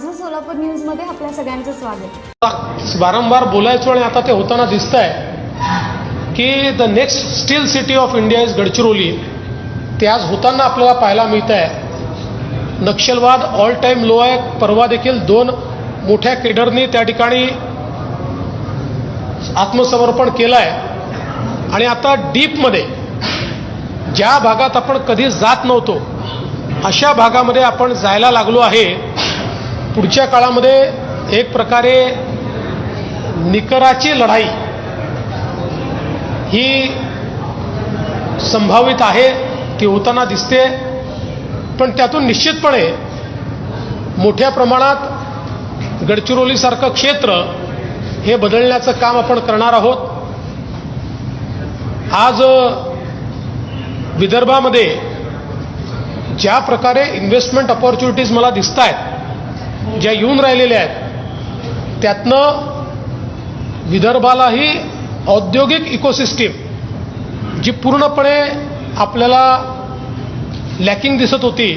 माझं सोलापूर न्यूजमध्ये आपल्या सगळ्यांचं स्वागत. वारंवार बोलायचो आणि आता ते होताना दिसत आहे की the next steel city of India is Gadchiroli. ते आज होताना आपल्याला पाहायला मिळत आहे नक्षलवाद ऑल टाईम लो आहे. परवा देखील दोन मोठ्या केडरनी त्या ठिकाणी आत्मसमर्पण केलं आहे आणि आता डीपमध्ये ज्या भागात आपण कधी जात नव्हतो अशा भागामध्ये आपण जायला लागलो आहे. पुढच्या काळामध्ये एक प्रकारे निकराची लढाई ही संभावित आहे ती होताना दिसते. पण त्यातून निश्चितपणे मोठ्या प्रमाणात गडचिरोलीसारखं क्षेत्र हे बदलण्याचं काम आपण करणार आहोत. आज विदर्भामध्ये ज्या प्रकारे इन्व्हेस्टमेंट ऑपॉर्च्युनिटीज मला दिसत आहेत ज्या येऊन राहिलेल्या आहेत त्यातनं विदर्भालाही औद्योगिक इकोसिस्टीम जी पूर्णपणे आपल्याला लॅकिंग दिसत होती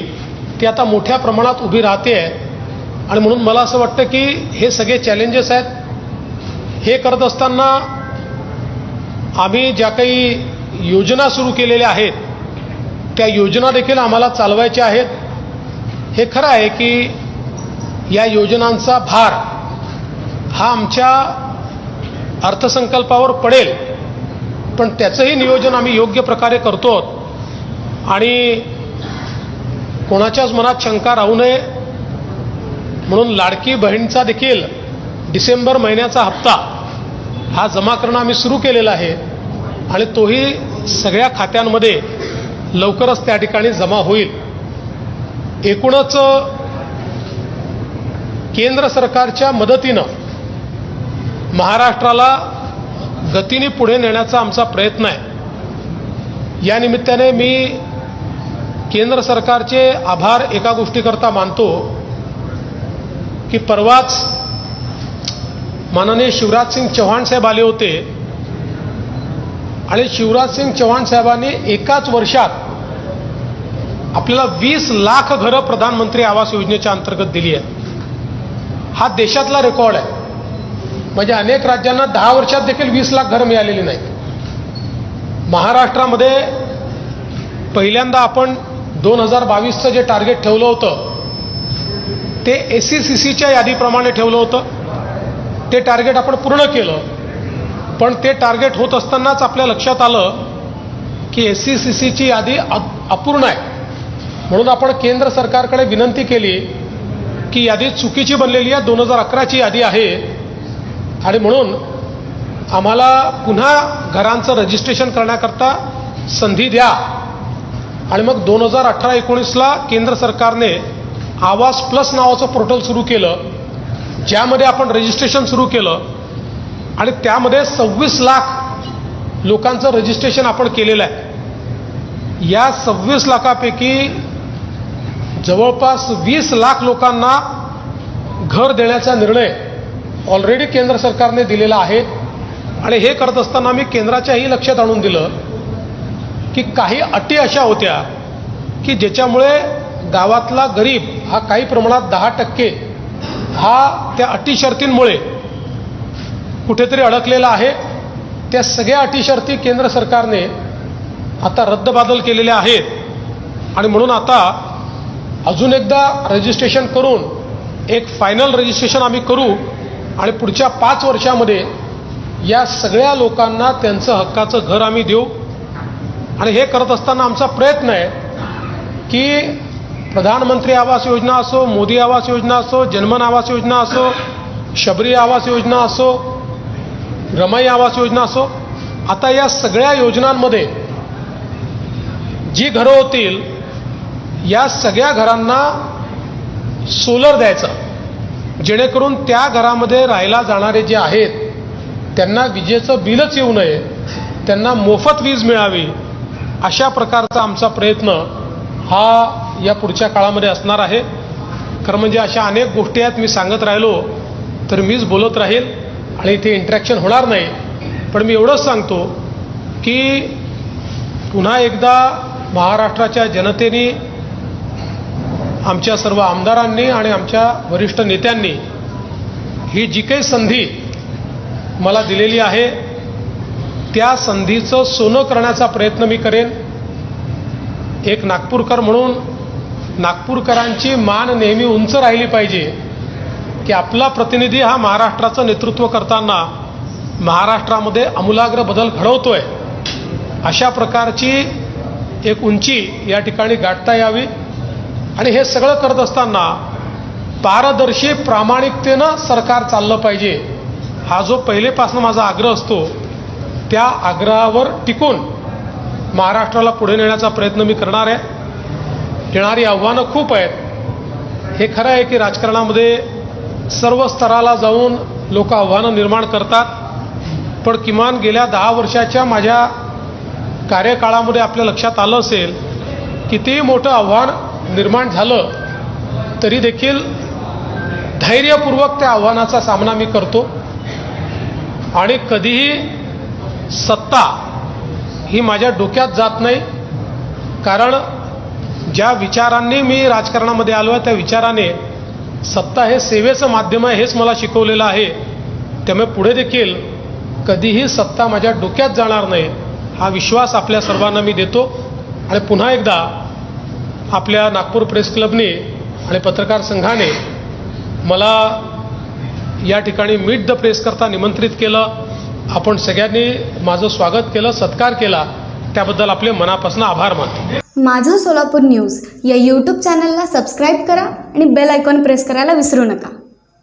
ती आता मोठ्या प्रमाणात उभी राहते आणि म्हणून मला असं वाटतं की हे सगळे चॅलेंजेस आहेत. हे करत असताना आम्ही ज्या काही योजना सुरू केलेल्या आहेत त्या योजना देखील आम्हाला चालवायच्या आहेत. हे खरं आहे की या योजनांचा भार हा आमच्या अर्थसंकल्पावर पडेल. पण त्याचंही नियोजन आम्ही योग्य प्रकारे करतो आणि कोणाच्याच मनात शंका राहू नये. म्हणून लाडकी बहीणचा देखील डिसेंबर महिन्याचा हप्ता हा जमा करणं आम्ही सुरू केलेला आहे. आणि तोही सगळ्या खात्यांमध्ये लवकरच त्या ठिकाणी जमा होईल. एकूणच केंद्र सरकारच्या मदतीनं महाराष्ट्राला गतीने पुढे नेण्याचा आमचा प्रयत्न आहे. या निमित्ताने मी केंद्र सरकारचे आभार एका गोष्टीकरता मानतो की परवाच माननीय शिवराज सिंग चव्हाण साहेब आले होते आणि शिवराज सिंग चव्हाण साहेबांनी एकाच वर्षात आपल्याला वीस लाख घरं प्रधानमंत्री आवास योजनेच्या अंतर्गत दिली आहे हा देशातला रेकॉर्ड आहे. म्हणजे अनेक राज्यांना दहा वर्षात देखील वीस लाख घरं मिळालेली नाहीत. महाराष्ट्रामध्ये पहिल्यांदा आपण दोन हजार बावीसचं जे टार्गेट ठेवलं होतं ते एस सी सी सीच्या यादीप्रमाणे ठेवलं होतं. ते टार्गेट आपण पूर्ण केलं. पण ते टार्गेट होत असतानाच आपल्या लक्षात आलं की एस सी सी सीची यादी अपूर्ण आहे. म्हणून आपण केंद्र सरकारकडे विनंती केली की यादी चुकीची बनलेली आहे. दोन हजार अकराची यादी आहे. आणि म्हणून आम्हाला पुन्हा घरांचं रजिस्ट्रेशन करण्याकरता संधी द्या. आणि मग दोन हजार अठरा एकोणीसला केंद्र सरकारने आवास प्लस नावाचं पोर्टल सुरू केलं. ज्यामध्ये आपण रजिस्ट्रेशन सुरू केलं. आणि त्यामध्ये सव्वीस लाख लोकांचं रजिस्ट्रेशन आपण केलेलं आहे. या सव्वीस लाखापैकी जवळपास वीस लाख लोकांना घर देण्याचा निर्णय ऑलरेडी केंद्र सरकारने दिलेला आहे. आणि हे करत असताना मी केंद्राच्याही लक्षात आणून दिलं की काही अटी अशा होत्या की ज्याच्यामुळे गावातला गरीब हा काही प्रमाणात दहा टक्के हा त्या अटी शर्तींमुळे कुठेतरी अडकलेला आहे. त्या सगळ्या अटी शर्ती केंद्र सरकारने आता रद्दबादल केलेल्या आहेत. आणि म्हणून आता अजून एकदा रजिस्ट्रेशन करून एक फायनल रजिस्ट्रेशन आम्ही करू आणि पुढच्या पाच वर्षामध्ये या सगळ्या लोकांना त्यांचं हक्काचं घर आम्ही देऊ. आणि हे करत असताना आमचा प्रयत्न आहे की प्रधानमंत्री आवास योजना असो मोदी आवास योजना असो जन्मन आवास योजना असो शबरी आवास योजना असो रमाई आवास योजना असो आता या सगळ्या योजनांमध्ये जी घरं होतील या सगळ्या घरांना सोलर द्यायचं. जेणेकरून त्या घरामध्ये राहायला जाणारे जे आहेत त्यांना विजेचं बिलच येऊ नये त्यांना मोफत वीज मिळावी अशा प्रकारचा आमचा प्रयत्न हा या पुढच्या काळामध्ये असणार आहे. खरं म्हणजे अशा अनेक गोष्टी आहेत मी सांगत राहिलो तर मीच बोलत राहील आणि इथे इंटरॅक्शन होणार नाही. पण मी एवढंच सांगतो की पुन्हा एकदा महाराष्ट्राच्या जनतेने आमच्या सर्व आमदारांनी आणि आमच्या वरिष्ठ नेत्यांनी ही जी काही संधी मला दिलेली आहे त्या संधीचं सोनं करण्याचा प्रयत्न मी करेन. एक नागपूरकर म्हणून नागपूरकरांची मान नेहमी उंच राहिली पाहिजे की आपला प्रतिनिधी हा महाराष्ट्राचं नेतृत्व करताना महाराष्ट्रामध्ये आमूलाग्र बदल घडवतोय. अशा प्रकारची एक उंची या ठिकाणी गाठता यावी. आणि हे सगळं करत असताना पारदर्शी प्रामाणिकतेनं सरकार चाललं पाहिजे. हा जो पहिलेपासून माझा आग्रह असतो त्या आग्रहावर टिकून महाराष्ट्राला पुढे नेण्याचा प्रयत्न मी करणार आहे. येणारी आव्हानं खूप आहेत. हे खरं आहे की राजकारणामध्ये सर्व स्तराला जाऊन लोक आव्हानं निर्माण करतात. पण किमान गेल्या दहा वर्षाच्या माझ्या कार्यकाळामध्ये आपल्या लक्षात आलं असेल कितीही मोठं आव्हान निर्माण झालं तरी देखील धैर्यपूर्वक त्या आव्हानाचा सामना मी करतो. आणि कधीही सत्ता ही माझ्या डोक्यात जात नाही. कारण ज्या विचारांनी मी राजकारणामध्ये आलो आहे त्या विचाराने सत्ता हे सेवेचं माध्यम आहे हेच मला शिकवलेलं आहे. त्यामुळे पुढे देखील कधीही सत्ता माझ्या डोक्यात जाणार नाही हा विश्वास आपल्या सर्वांना मी देतो. आणि पुन्हा एकदा आपल्या नागपूर प्रेस क्लबने आणि पत्रकार संघाने मला या ठिकाणी मीट द प्रेस करता निमंत्रित केलं. आपण सगळ्यांनी माझं स्वागत केलं सत्कार केला. त्याबद्दल आपले मनापासून आभार मानतो. माझं सोलापूर न्यूज या यूट्यूब चॅनलला सबस्क्राईब करा आणि बेल आयकॉन प्रेस करायला विसरू नका.